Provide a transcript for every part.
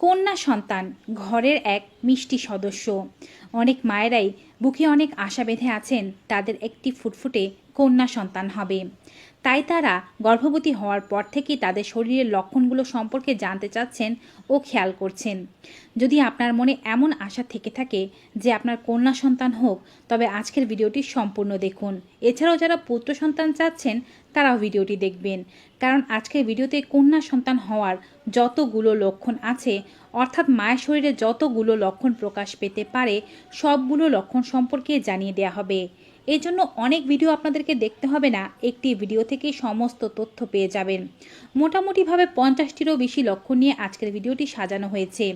কন্যা সন্তান, ঘরের এক মিষ্টি সদস্য। অনেক মায়েরাই বুকে অনেক আশা বেঁধে আছেন তাদের একটি ফুটফুটে কন্যা সন্তান হবে। তাই তারা গর্ভবতী হওয়ার পর থেকেই তাদের শরীরের লক্ষণগুলো সম্পর্কে জানতে চাচ্ছেন ও খেয়াল করছেন। যদি আপনার মনে এমন আশা থেকে থাকে যে আপনার কন্যা সন্তান হোক, তবে আজকের ভিডিওটি সম্পূর্ণ দেখুন। এছাড়াও যারা পুত্র সন্তান চাচ্ছেন, তারাও ভিডিওটি দেখবেন। কারণ আজকের ভিডিওতে কন্যা সন্তান হওয়ার যতগুলো লক্ষণ আছে, অর্থাৎ মায়ের শরীরে যতগুলো লক্ষণ প্রকাশ পেতে পারে, সবগুলো লক্ষণ সম্পর্কে জানিয়ে দেওয়া হবে। এই জন্য অনেক ভিডিও আপনাদেরকে দেখতে হবে না, একটি ভিডিও থেকেই সমস্ত তথ্য পেয়ে যাবেন। মোটামুটিভাবে পঞ্চাশটিরও বেশি লক্ষণ নিয়ে আজকের ভিডিওটি সাজানো হয়েছে।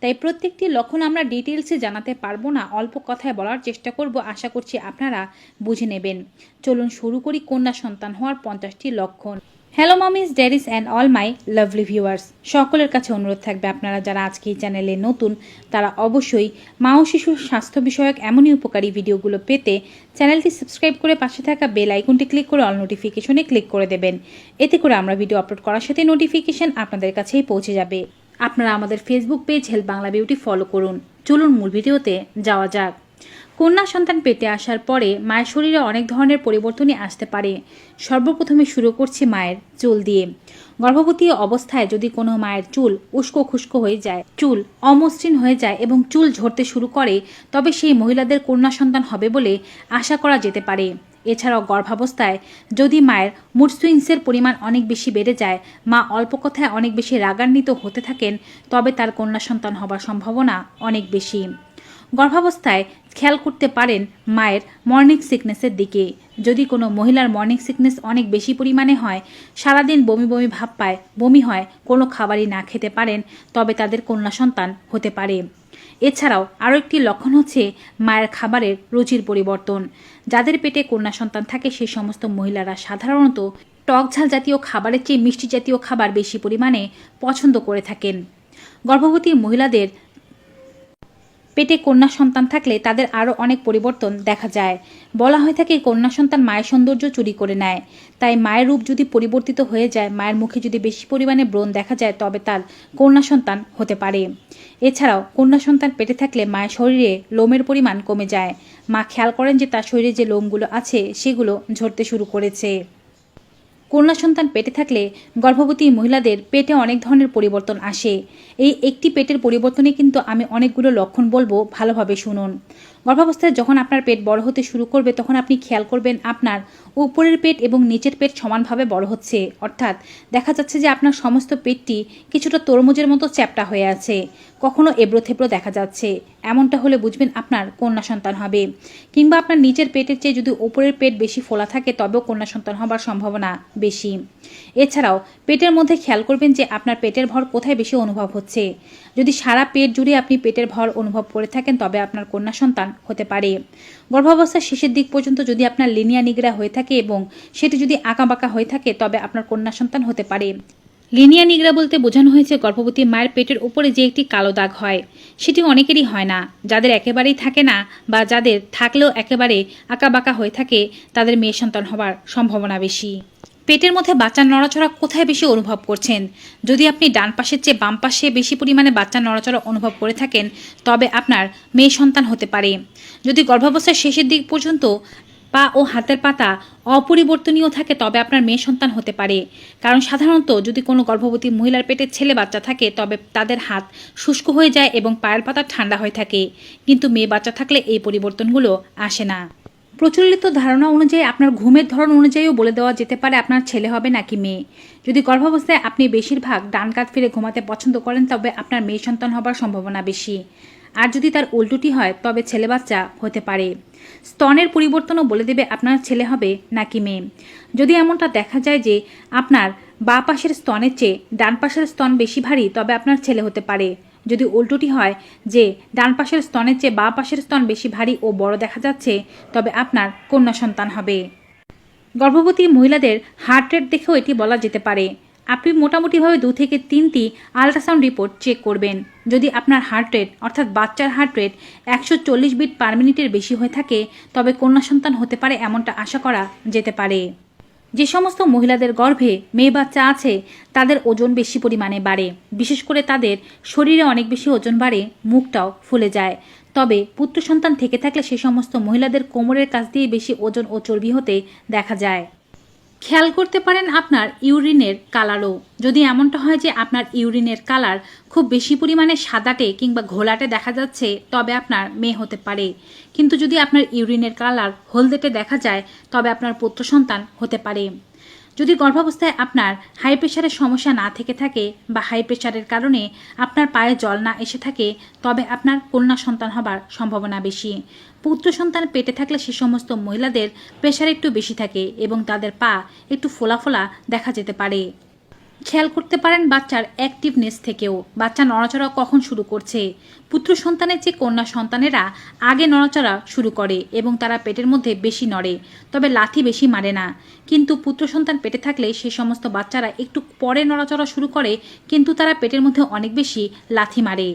তাই প্রত্যেকটি লক্ষণ আমরা ডিটেলসে জানাতে পারব না, অল্প কথায় বলার চেষ্টা করব, আশা করছি আপনারা বুঝে নেবেন। চলুন শুরু করি কন্যা সন্তান হওয়ার পঞ্চাশটি লক্ষণ। Hello mummies daddies and all my lovely viewers সকলের কাছে অনুরোধ থাকবে আপনারা যারা আজকে এই চ্যানেলে নতুন, তারা অবশ্যই মা ও শিশুর স্বাস্থ্য বিষয়ক এমনই উপকারী ভিডিওগুলো পেতে চ্যানেলটি সাবস্ক্রাইব করে পাশে থাকা বেল আইকনটি ক্লিক করে অল নোটিফিকেশনে ক্লিক করে দেবেন। এতে করে আমরা ভিডিও আপলোড করার সাথে নোটিফিকেশন আপনাদের কাছেই পৌঁছে যাবে। আপনারা আমাদের Facebook page help Bangla beauty follow করুন। চলুন মূল ভিডিওতে যাওয়া যাক। কন্যা সন্তান পেটে আসার পরে মায়ের শরীরে অনেক ধরনের পরিবর্তনই আসতে পারে। সর্বপ্রথমে শুরু করছি মায়ের চুল দিয়ে। গর্ভবতী অবস্থায় যদি কোনো মায়ের চুল উস্কো খুস্কো হয়ে যায়, চুল অমসৃণ হয়ে যায় এবং চুল ঝরতে শুরু করে, তবে সেই মহিলাদের কন্যা সন্তান হবে বলে আশা করা যেতে পারে। এছাড়াও গর্ভাবস্থায় যদি মায়ের মুড সুইংসের পরিমাণ অনেক বেশি বেড়ে যায়, মা অল্প কথায় অনেক বেশি রাগান্বিত হতে থাকেন, তবে তার কন্যা সন্তান হবার সম্ভাবনা অনেক বেশি। গর্ভাবস্থায় খেয়াল করতে পারেন মায়ের মর্নিং সিকনেসের দিকে। যদি কোনো মহিলার মর্নিং সিকনেস অনেক বেশি পরিমাণে হয়, সারাদিন বমি বমি ভাব পায়, বমি হয়, কোনো খাবারই না খেতে পারেন, তবে তাদের কন্যা সন্তান হতে পারে। এছাড়াও আরও একটি লক্ষণ হচ্ছে মায়ের খাবারের রুচির পরিবর্তন। যাদের পেটে কন্যা সন্তান থাকে সেই সমস্ত মহিলারা সাধারণত টক ঝাল জাতীয় খাবারের চেয়ে মিষ্টি জাতীয় খাবার বেশি পরিমাণে পছন্দ করে থাকেন। গর্ভবতী মহিলাদের পেটে কন্যা সন্তান থাকলে তাদের আরও অনেক পরিবর্তন দেখা যায়। বলা হয়ে থাকে কন্যা সন্তান মায়ের সৌন্দর্য চুরি করে নেয়। তাই মায়ের রূপ যদি পরিবর্তিত হয়ে যায়, মায়ের মুখে যদি বেশি পরিমাণে ব্রণ দেখা যায়, তবে তার কন্যা সন্তান হতে পারে। এছাড়াও, কন্যা সন্তান পেটে থাকলে মায়ের শরীরে লোমের পরিমাণ কমে যায়। মা খেয়াল করেন যে তার শরীরে যে লোমগুলো আছে, সেগুলো ঝরতে শুরু করেছে। কন্যা সন্তান পেটে থাকলে গর্ভবতী মহিলাদের পেটে অনেক ধরনের পরিবর্তন আসে। এই একটি পেটের পরিবর্তনে কিন্তু আমি অনেকগুলো লক্ষণ বলব ভালোভাবে শুনুন। গর্ভাবস্থায় যখন আপনার পেট বড় হতে শুরু করবে, তখন আপনি খেয়াল করবেন আপনার উপরের পেট এবং নিচের পেট সমানভাবে বড় হচ্ছে। অর্থাৎ দেখা যাচ্ছে যে আপনার সমস্ত পেটটি কিছুটা তরমুজের মতো চ্যাপটা হয়ে আছে। কখনো এবড়ো থেবড়ো দেখা যাচ্ছে। এমনটা হলে বুঝবেন আপনার কন্যা সন্তান হবে। কিংবা আপনার নিচের পেটের চেয়ে যদি উপরের পেট বেশি ফোলা থাকে, তবেও কন্যা সন্তান হবার সম্ভাবনা বেশি। এছাড়াও পেটের মধ্যে খেয়াল করবেন যে আপনার পেটের ভর কোথায় বেশি অনুভব হচ্ছে। যদি সারা পেট জুড়ে আপনি পেটের ভর অনুভব করে থাকেন, তবে আপনার কন্যা সন্তান হতে পারে। গর্ভাবস্থার শেষের দিক পর্যন্ত যদি আপনার লিনিয়া নিগড়া হয়ে থাকে এবং সেটি যদি আঁকাবাঁকা হয়ে থাকে, তবে আপনার কন্যা সন্তান হতে পারে। লিনিয়া নিগড়া বলতে বোঝানো হয়েছে গর্ভবতী মায়ের পেটের উপরে যে একটি কালো দাগ হয়। সেটি অনেকেরই হয় না। যাদের একেবারেই থাকে না বা যাদের থাকলেও একেবারে আঁকাবাঁকা হয়ে থাকে, তাদের মেয়ে সন্তান হবার সম্ভাবনা বেশি। পেটের মধ্যে বাচ্চার নড়াচড়া কোথায় বেশি অনুভব করছেন? যদি আপনি ডান পাশের চেয়ে বাম পাশে বেশি পরিমাণে বাচ্চার নড়াচড়া অনুভব করে থাকেন, তবে আপনার মেয়ে সন্তান হতে পারে। যদি গর্ভাবস্থার শেষের দিক পর্যন্ত পা ও হাতের পাতা অপরিবর্তনীয় থাকে, তবে আপনার মেয়ে সন্তান হতে পারে। কারণ সাধারণত যদি কোনো গর্ভবতী মহিলার পেটে ছেলে বাচ্চা থাকে, তবে তাদের হাত শুষ্ক হয়ে যায় এবং পায়ের পাতা ঠান্ডা হয়ে থাকে। কিন্তু মেয়ে বাচ্চা থাকলে এই পরিবর্তনগুলো আসে না। প্রচলিত ধারণা অনুযায়ী আপনার ঘুমের ধরন অনুযায়ীও বলে দেওয়া যেতে পারে আপনার ছেলে হবে নাকি মেয়ে। যদি গর্ভাবস্থায় আপনি বেশিরভাগ ডান কাত ফিরে ঘুমাতে পছন্দ করেন, তবে আপনার মেয়ে সন্তান হবার সম্ভাবনা বেশি। আর যদি তার উল্টোটি হয়, তবে ছেলে বাচ্চা হতে পারে। স্তনের পরিবর্তনও বলে দেবে আপনার ছেলে হবে নাকি মেয়ে। যদি এমনটা দেখা যায় যে আপনার বা পাশের স্তনের চেয়ে ডান পাশের স্তন বেশি ভারী, তবে আপনার ছেলে হতে পারে। যদি উল্টোটি হয় যে ডান পাশের স্তনের চেয়ে বা পাশের স্তন বেশি ভারী ও বড় দেখা যাচ্ছে, তবে আপনার কন্যা সন্তান হবে। গর্ভবতী মহিলাদের হার্ট রেট দেখেও এটি বলা যেতে পারে। আপনি মোটামুটিভাবে দু থেকে তিনটি আল্ট্রাসাউন্ড রিপোর্ট চেক করবেন। যদি আপনার হার্ট রেট অর্থাৎ বাচ্চার হার্ট রেট একশো চল্লিশ বিট পার মিনিটের বেশি হয়ে থাকে, তবে কন্যা সন্তান হতে পারে এমনটা আশা করা যেতে পারে। যে সমস্ত মহিলাদের গর্ভে মেয়ে বাচ্চা আছে, তাদের ওজন বেশি পরিমাণে বাড়ে। বিশেষ করে তাদের শরীরে অনেক বেশি ওজন বাড়ে, মুখটাও ফুলে যায়। তবে পুত্র সন্তান থেকে থাকলে সে সমস্ত মহিলাদের কোমরের কাছ দিয়ে বেশি ওজন ও চর্বি হতে দেখা যায়। খেয়াল করতে পারেন আপনার ইউরিনের কালারও। যদি এমনটা হয় যে আপনার ইউরিনের কালার খুব বেশি পরিমাণে সাদাটে কিংবা ঘোলাটে দেখা যাচ্ছে, তবে আপনার মেয়ে হতে পারে। কিন্তু যদি আপনার ইউরিনের কালার হলদেটে দেখা যায়, তবে আপনার পুত্র সন্তান হতে পারে। যদি গর্ভাবস্থায় আপনার হাই প্রেশারের সমস্যা না থেকে থাকে বা হাই প্রেশারের কারণে আপনার পায়ে জল না এসে থাকে, তবে আপনার কন্যা সন্তান হবার সম্ভাবনা বেশি। পুত্র সন্তান পেটে থাকলে সে সমস্ত মহিলাদের প্রেশার একটু বেশি থাকে এবং তাদের পা একটু ফোলা ফোলা দেখা যেতে পারে। খেয়াল করতে পারেন বাচ্চার অ্যাক্টিভনেস থেকেও। বাচ্চা নড়াচড়া কখন শুরু করছে? পুত্র সন্তানের চেয়ে কন্যা সন্তানেরা আগে নড়াচড়া শুরু করে এবং তারা পেটের মধ্যে বেশি নড়ে, তবে লাথি বেশি মারে না। কিন্তু পুত্র সন্তান পেটে থাকলে সে সমস্ত বাচ্চারা একটু পরে নড়াচড়া শুরু করে, কিন্তু তারা পেটের মধ্যে অনেক বেশি লাথি মারে।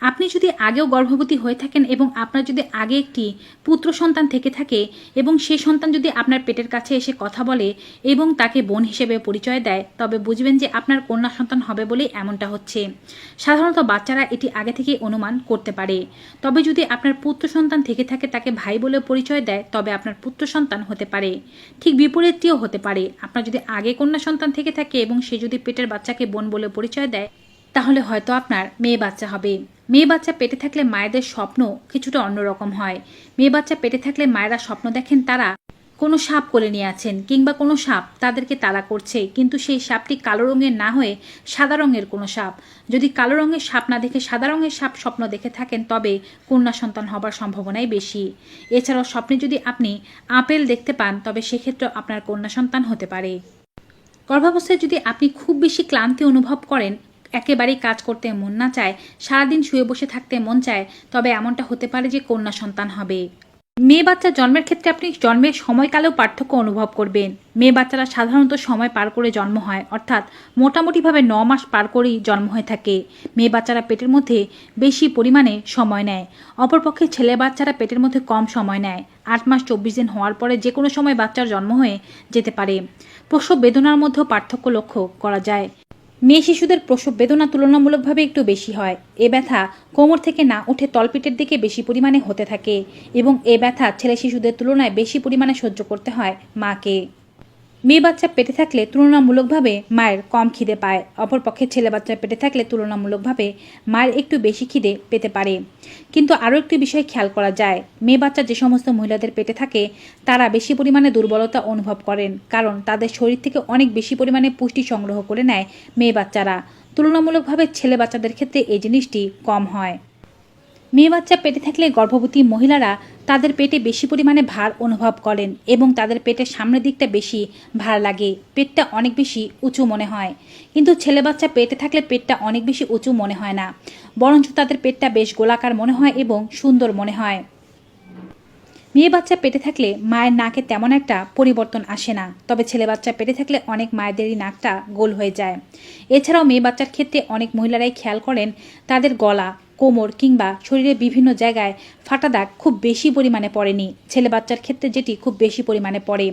আপনি যদি আগেও গর্ভবতী হয়ে থাকেন এবং আপনার যদি আগে একটি পুত্র সন্তান থেকে থাকে এবং সে সন্তান যদি আপনার পেটের কাছে এসে কথা বলে এবং তাকে বোন হিসেবে পরিচয় দেয়, তবে বুঝবেন যে আপনার কন্যা সন্তান হবে বলেই এমনটা হচ্ছে। সাধারণত বাচ্চারা এটি আগে থেকে অনুমান করতে পারে। তবে যদি আপনার পুত্র সন্তান থেকে থাকে, তাকে ভাই বলে পরিচয় দেয়, তবে আপনার পুত্র সন্তান হতে পারে। ঠিক বিপরীতটিও হতে পারে। আপনার যদি আগে কন্যা সন্তান থেকে থাকে এবং সে যদি পেটের বাচ্চাকে বোন বলে পরিচয় দেয়, তাহলে হয়তো আপনার মেয়ে বাচ্চা হবে। মেয়ে বাচ্চা পেটে থাকলে মায়েদের স্বপ্ন কিছুটা অন্যরকম হয়। মেয়ে বাচ্চা পেটে থাকলে মায়েরা স্বপ্ন দেখেন তারা কোনো সাপ কোলে নিয়ে আছেন কিংবা কোনো সাপ তাদেরকে তাড়া করছে, কিন্তু সেই সাপটি কালো রঙের না হয়ে সাদা রঙের কোনো সাপ। যদি কালো রঙের সাপ না দেখে সাদা রঙের সাপ স্বপ্ন দেখে থাকেন, তবে কন্যা সন্তান হবার সম্ভাবনাই বেশি। এছাড়াও স্বপ্নে যদি আপনি আপেল দেখতে পান, তবে সেক্ষেত্রে আপনার কন্যা সন্তান হতে পারে। গর্ভাবস্থায় যদি আপনি খুব বেশি ক্লান্তি অনুভব করেন একেবারেই কাজ করতে মন না চায়, সারাদিন শুয়ে বসে থাকতে মন চায়, তবে এমনটা হতে পারে যে কন্যা সন্তান হবে। মেয়ে বাচ্চা জন্মের ক্ষেত্রে আপনি জন্মের সময়কালেও পার্থক্য অনুভব করবেন। মেয়ে বাচ্চারা সাধারণত সময় পার করে জন্ম হয়, অর্থাৎ মোটামুটিভাবে ন মাস পার করেই জন্ম হয়ে থাকে। মেয়ে বাচ্চারা পেটের মধ্যে বেশি পরিমাণে সময় নেয়, অপরপক্ষে ছেলে বাচ্চারা পেটের মধ্যে কম সময় নেয়। আট মাস চব্বিশ দিন হওয়ার পরে যে কোনো সময় বাচ্চার জন্ম হয়ে যেতে পারে। প্রসব বেদনার মধ্যেও পার্থক্য লক্ষ্য করা যায়। মেয়ে শিশুদের প্রসব বেদনা তুলনামূলকভাবে একটু বেশি হয়। এ ব্যথা কোমর থেকে না উঠে তলপিটের দিকে বেশি পরিমাণে হতে থাকে এবং এ ব্যথা ছেলে শিশুদের তুলনায় বেশি পরিমাণে সহ্য করতে হয় মাকে। মেয়ে বাচ্চা পেটে থাকলে তুলনামূলকভাবে মায়ের কম খিদে পায়। অপরপক্ষে ছেলে বাচ্চা পেটে থাকলে তুলনামূলকভাবে মায়ের একটু বেশি খিদে পেতে পারে। কিন্তু আরও একটি বিষয় খেয়াল করা যায়। মেয়ে বাচ্চা যে সমস্ত মহিলাদের পেটে থাকে, তারা বেশি পরিমাণে দুর্বলতা অনুভব করেন, কারণ তাদের শরীর থেকে অনেক বেশি পরিমাণে পুষ্টি সংগ্রহ করে নেয় মেয়ে বাচ্চারা। তুলনামূলকভাবে ছেলে বাচ্চাদের ক্ষেত্রে এই জিনিসটি কম হয়। মেয়ে বাচ্চা পেটে থাকলে গর্ভবতী মহিলারা তাদের পেটে বেশি পরিমাণে ভার অনুভব করেন এবং তাদের পেটের সামনের দিকটা বেশি ভার লাগে। পেটটা অনেক বেশি উঁচু মনে হয়। কিন্তু ছেলে বাচ্চা পেটে থাকলে পেটটা অনেক বেশি উঁচু মনে হয় না। বরঞ্চ তাদের পেটটা বেশ গোলাকার মনে হয় এবং সুন্দর মনে হয়। মেয়ে বাচ্চা পেটে থাকলে মায়ের নাকে তেমন একটা পরিবর্তন আসে না। তবে ছেলে বাচ্চা পেটে থাকলে অনেক মায়েদেরই নাকটা গোল হয়ে যায়। এছাড়াও মেয়ে বাচ্চার ক্ষেত্রে অনেক মহিলারাই খেয়াল করেন তাদের গলা কোমর কিংবা শরীরের বিভিন্ন জায়গায় ফাটা দাগ খুব বেশি পরিমাণে পড়েনি। ছেলে বাচ্চার ক্ষেত্রে যেটি খুব বেশি পরিমাণে পড়ে।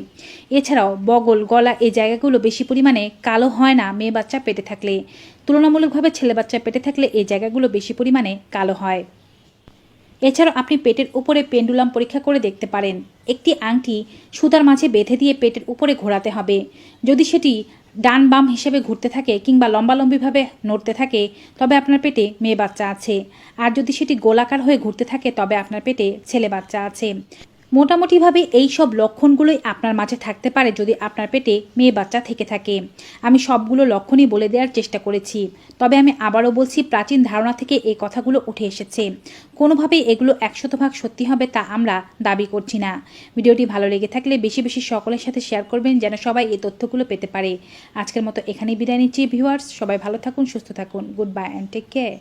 এছাড়াও বগল, গলা এই জায়গাগুলো বেশি পরিমাণে কালো হয় না মেয়ে বাচ্চা পেটে থাকলে। তুলনামূলকভাবে ছেলে বাচ্চা পেটে থাকলে এই জায়গাগুলো বেশি পরিমাণে কালো হয়। এছাড়াও আপনি পেটের উপরে পেন্ডুলাম পরীক্ষা করে দেখতে পারেন। একটি আংটি সুতার মাঝে বেঁধে দিয়ে পেটের উপরে ঘোরাতে হবে। যদি সেটি ডান বাম হিসেবে ঘুরতে থাকে কিংবা লম্বালম্বিভাবে নড়তে থাকে, তবে আপনার পেটে মেয়ে বাচ্চা আছে। আর যদি সেটি গোলাকার হয়ে ঘুরতে থাকে, তবে আপনার পেটে ছেলে বাচ্চা আছে। মোটামুটিভাবে এই সব লক্ষণগুলোই আপনার মাঝে থাকতে পারে যদি আপনার পেটে মেয়ে বাচ্চা থেকে থাকে। আমি সবগুলো লক্ষণই বলে দেওয়ার চেষ্টা করেছি। তবে আমি আবারও বলছি, প্রাচীন ধারণা থেকে এই কথাগুলো উঠে এসেছে। কোনোভাবেই এগুলো একশত ভাগ সত্যি হবে তা আমরা দাবি করছি না। ভিডিওটি ভালো লেগে থাকলে বেশি বেশি সকলের সাথে শেয়ার করবেন যেন সবাই এই তথ্যগুলো পেতে পারে। আজকের মতো এখানেই বিদায় নিচ্ছি, ভিউয়ার্স। সবাই ভালো থাকুন, সুস্থ থাকুন। Good bye, and take care.